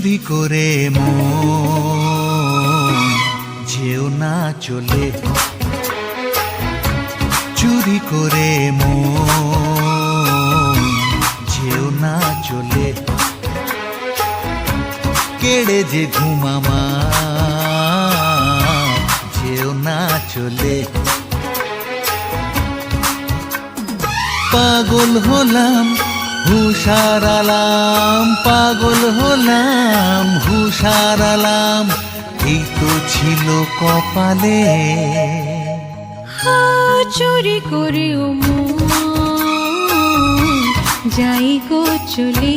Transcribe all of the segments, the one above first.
চুরি করে যেও না চলে। চুরি করে যেও না চলে। কেড়ে যে ঘুমামা যেও না চলে। পাগল হলাম হুশার আলাম, পাগল হলাম, হুশার আলাম, এই তো ছিল কপালে। চুরি করে যাই গো চলে,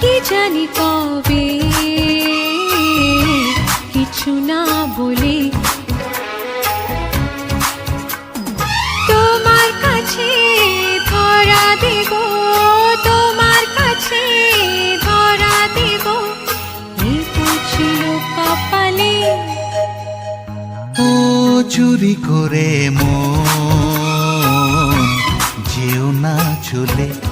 কি জানি কবে চুরি করে মন। যেও না চলে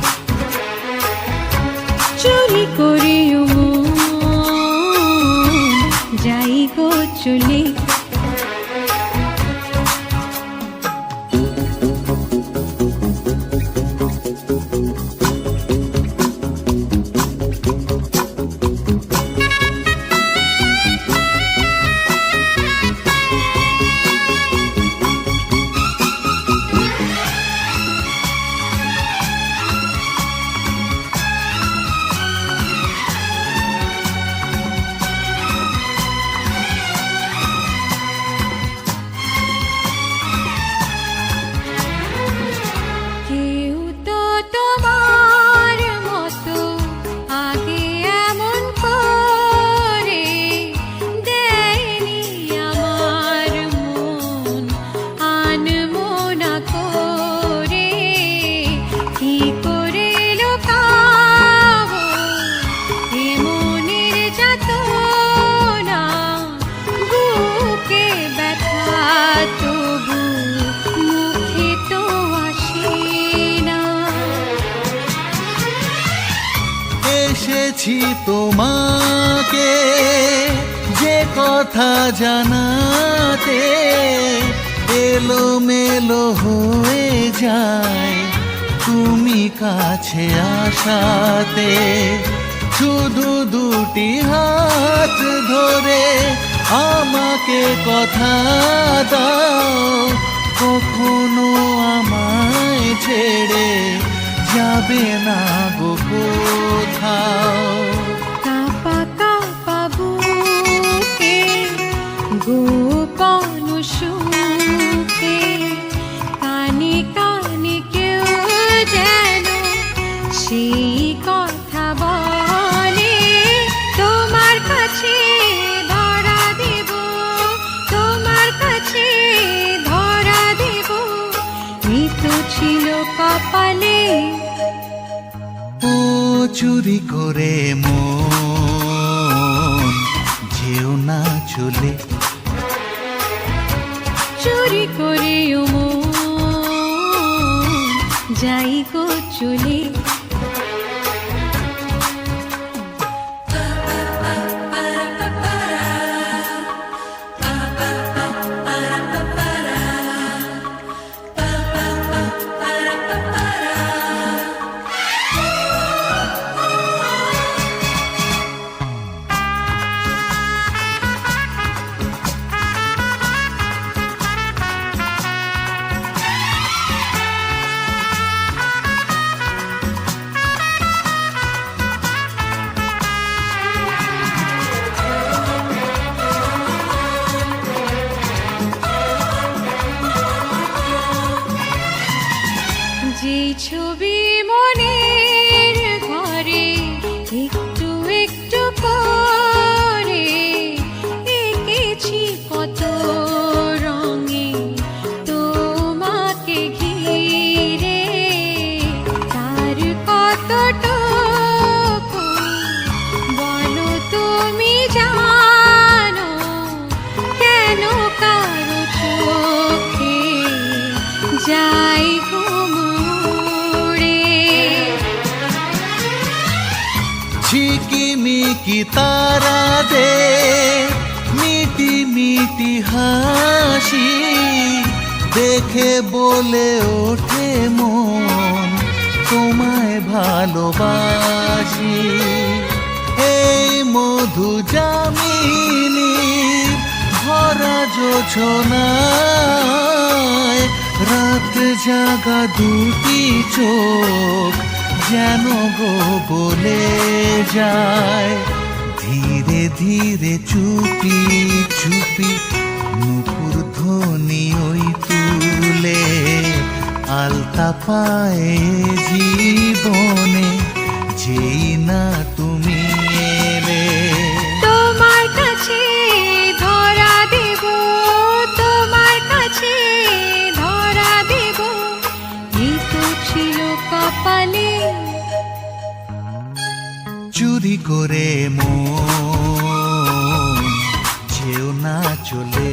এসেছি তোমাকে, যে কথা জানাতে এলো মেলো হয়ে যায়। তুমি কাছে আসাতে শুধু দুটি হাত ধরে আমাকে কথা দাও। কখনো আমায় ছেড়ে যাবে না। কোথাও কাপা কাপা বুকে গোপন সুখে কানে কানে কেউ যেন সেই কথা বলে তোমার কাছে ধরা দেব তোমার কাছে ধরা দেব তো ছিল কপালে চুরি করে মন যেও না চলে। চুরি করে যাই গো চলে। ছবি মনের ঘরে তারা দে মিটি মিটি হাসি দেখে বলে ওঠে মন তোমায় ভালোবাসি। এই মধু জামিনী ভরা যোছনায় রাত জাগা দুটি চোখ যেন গো বলে যায়। ধীরে ধীরে চুপি চুপি নুপুর ধ্বনি ওই তুলে। আলতা পায়ে জীবনে যেই না তুমি এলে। তোমার কাছে ধরা দেব তোমার কাছে ধরা দেব। এই তো ছিল কপালে। চুরি করে মন চলে